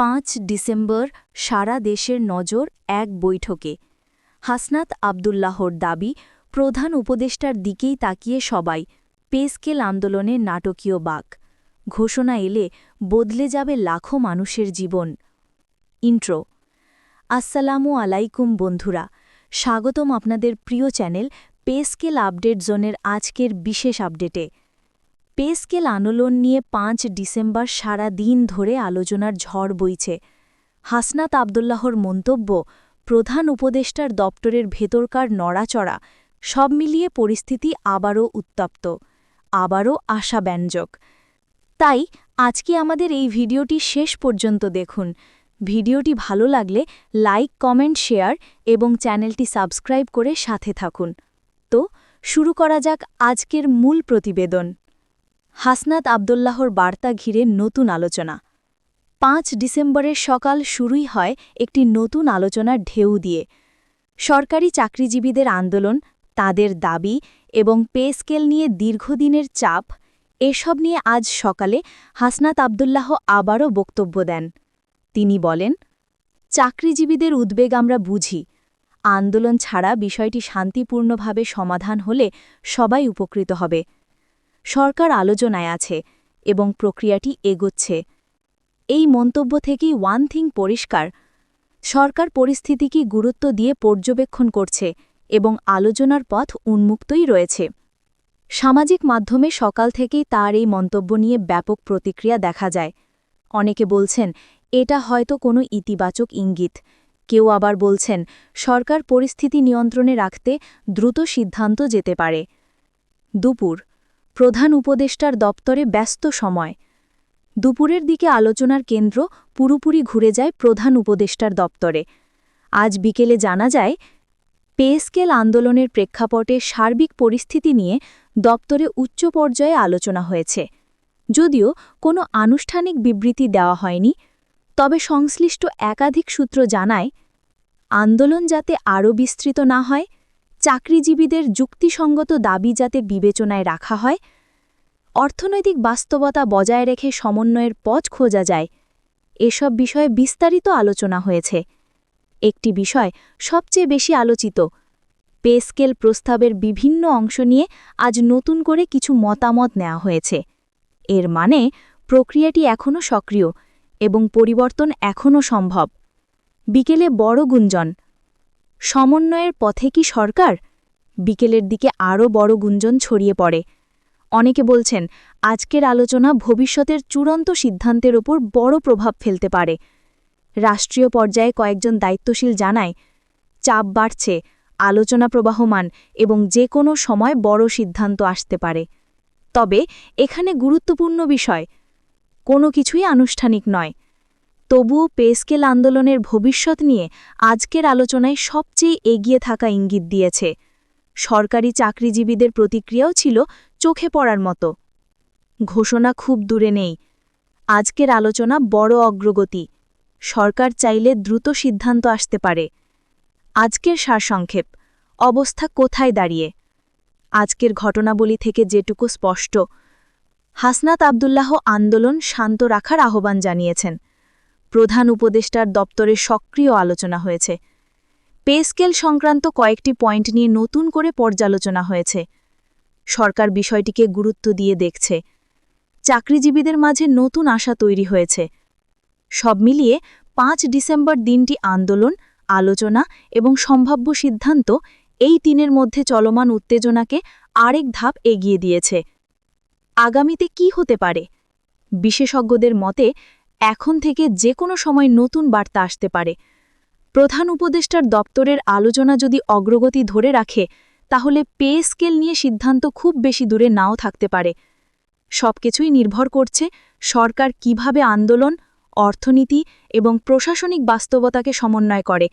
পাঁচ ডিসেম্বর সারা দেশের নজর এক বৈঠকে। হাসনাত আবদুল্লাহর দাবি, প্রধান উপদেষ্টার দিকেই তাকিয়ে সবাই, পেস্কেল আন্দোলনের নাটকীয় বাক। ঘোষণা এলে বদলে যাবে লাখো মানুষের জীবন। ইন্ট্রো। আসসালামু আলাইকুম বন্ধুরা, স্বাগতম আপনাদের প্রিয় চ্যানেল পেস্কেল আপডেট জোনের আজকের বিশেষ আপডেটে। পেস্কেল আন্দোলন নিয়ে পাঁচ ডিসেম্বর সারা দিন ধরে আলোচনার ঝড় বইছে। হাসনাত আবদুল্লাহর মন্তব্য, প্রধান উপদেষ্টার দপ্তরের ভেতরকার নড়াচড়া, সব মিলিয়ে পরিস্থিতি আবারও উত্তপ্ত, আবারও আশাব্যঞ্জক। তাই আজকে আমাদের এই ভিডিওটি শেষ পর্যন্ত দেখুন। ভিডিওটি ভালো লাগলে লাইক, কমেন্ট, শেয়ার এবং চ্যানেলটি সাবস্ক্রাইব করে সাথে থাকুন। তো, শুরু করা যাক আজকের মূল প্রতিবেদন। হাসনাত আবদুল্লাহর বার্তা ঘিরে নতুন আলোচনা। পাঁচ ডিসেম্বরের সকাল শুরুই হয় একটি নতুন আলোচনার ঢেউ দিয়ে। সরকারি চাকরিজীবীদের আন্দোলন, তাদের দাবি এবং পে স্কেল নিয়ে দীর্ঘদিনের চাপ, এসব নিয়ে আজ সকালে হাসনাত আবদুল্লাহ আবারও বক্তব্য দেন। তিনি বলেন, চাকরিজীবীদের উদ্বেগ আমরা বুঝি। আন্দোলন ছাড়া বিষয়টি শান্তিপূর্ণভাবে সমাধান হলে সবাই উপকৃত হবে। সরকার আলোচনায় আছে এবং প্রক্রিয়াটি এগোচ্ছে। এই মন্তব্য থেকেই ওয়ান থিং পরিষ্কার, সরকার পরিস্থিতিকে গুরুত্ব দিয়ে পর্যবেক্ষণ করছে এবং আলোচনার পথ উন্মুক্তই রয়েছে। সামাজিক মাধ্যমে সকাল থেকেই তার এই মন্তব্য নিয়ে ব্যাপক প্রতিক্রিয়া দেখা যায়। অনেকে বলছেন, এটা হয়তো কোনো ইতিবাচক ইঙ্গিত। কেউ আবার বলছেন, সরকার পরিস্থিতি নিয়ন্ত্রণে রাখতে দ্রুত সিদ্ধান্ত যেতে পারে। দুপুর। প্রধান উপদেষ্টার দপ্তরে ব্যস্ত সময়। দুপুরের দিকে আলোচনার কেন্দ্র পুরোপুরি ঘুরে যায় প্রধান উপদেষ্টার দপ্তরে। আজ বিকেলে জানা যায় পেস্কেল আন্দোলনের প্রেক্ষাপটে সার্বিক পরিস্থিতি নিয়ে দপ্তরে উচ্চ পর্যায়ে আলোচনা হয়েছে। যদিও কোনো আনুষ্ঠানিক বিবৃতি দেওয়া হয়নি, তবে সংশ্লিষ্ট একাধিক সূত্র জানায়, আন্দোলন যাতে আরও বিস্তৃত না হয়, চাকরিজীবীদের যুক্তিসঙ্গত দাবি যাতে বিবেচনায় রাখা হয় অর্থনৈতিক বাস্তবতা বজায় রেখে সমন্বয়ের পথ খোঁজা যায়। এসব বিষয়ে বিস্তারিত আলোচনা হয়েছে। একটি বিষয় সবচেয়ে বেশি আলোচিত। পে স্কেল প্রস্তাবের বিভিন্ন অংশ নিয়ে আজ নতুন করে কিছু মতামত নেওয়া হয়েছে। এর মানে প্রক্রিয়াটি এখনও সক্রিয় এবং পরিবর্তন এখনও সম্ভব। বিকেলে বড় গুঞ্জন। সমন্বয়ের পথে কি সরকার? বিকেলের দিকে আরও বড় গুঞ্জন ছড়িয়ে পড়ে। অনেকে বলছেন, আজকের আলোচনা ভবিষ্যতের চূড়ান্ত সিদ্ধান্তের ওপর বড় প্রভাব ফেলতে পারে। রাষ্ট্রীয় পর্যায়ে কয়েকজন দায়িত্বশীল জানায়, চাপ বাড়ছে, আলোচনা প্রবাহমান এবং যে কোনো সময় বড় সিদ্ধান্ত আসতে পারে। তবে এখানে গুরুত্বপূর্ণ বিষয়, কোনো কিছুই আনুষ্ঠানিক নয়। তবুও পেস্কেল আন্দোলনের ভবিষ্যৎ নিয়ে আজকের আলোচনায় সবচেয়ে এগিয়ে থাকা ইঙ্গিত দিয়েছে। সরকারি চাকরিজীবীদের প্রতিক্রিয়াও ছিল চোখে পড়ার মতো। ঘোষণা খুব দূরে নেই। আজকের আলোচনা বড় অগ্রগতি। সরকার চাইলে দ্রুত সিদ্ধান্ত আসতে পারে। আজকের সারসংক্ষেপ। অবস্থা কোথায় দাঁড়িয়ে? আজকের ঘটনাবলী থেকে যেটুকু স্পষ্ট। হাসনাত আবদুল্লাহ আন্দোলন শান্ত রাখার আহ্বান জানিয়েছেন। প্রধান উপদেষ্টার দপ্তরে সক্রিয় আলোচনা হয়েছে। পে স্কেল সংক্রান্ত কয়েকটি পয়েন্ট নিয়ে নতুন করে পর্যালোচনা হয়েছে। সরকার বিষয়টিকে গুরুত্ব দিয়ে দেখছে। চাকরিজীবীদের মাঝে নতুন আশা তৈরি হয়েছে। সব মিলিয়ে পাঁচ ডিসেম্বর দিনটি আন্দোলন, আলোচনা এবং সম্ভাব্য সিদ্ধান্ত এই তিনের মধ্যে চলমান উত্তেজনাকে আরেক ধাপ এগিয়ে দিয়েছে। আগামীতে কি হতে পারে? বিশেষজ্ঞদের মতে, এখন থেকে যে কোনো সময় নতুন বার্তা আসতে পারে। প্রধান উপদেষ্টার দপ্তরের আলোচনা যদি অগ্রগতি ধরে রাখে তাহলে পে স্কেল নিয়ে সিদ্ধান্ত খুব বেশি দূরে নাও থাকতে পারে। সবকিছুই নির্ভর করছে সরকার কীভাবে আন্দোলন, অর্থনীতি এবং প্রশাসনিক বাস্তবতাকে সমন্বয় করে।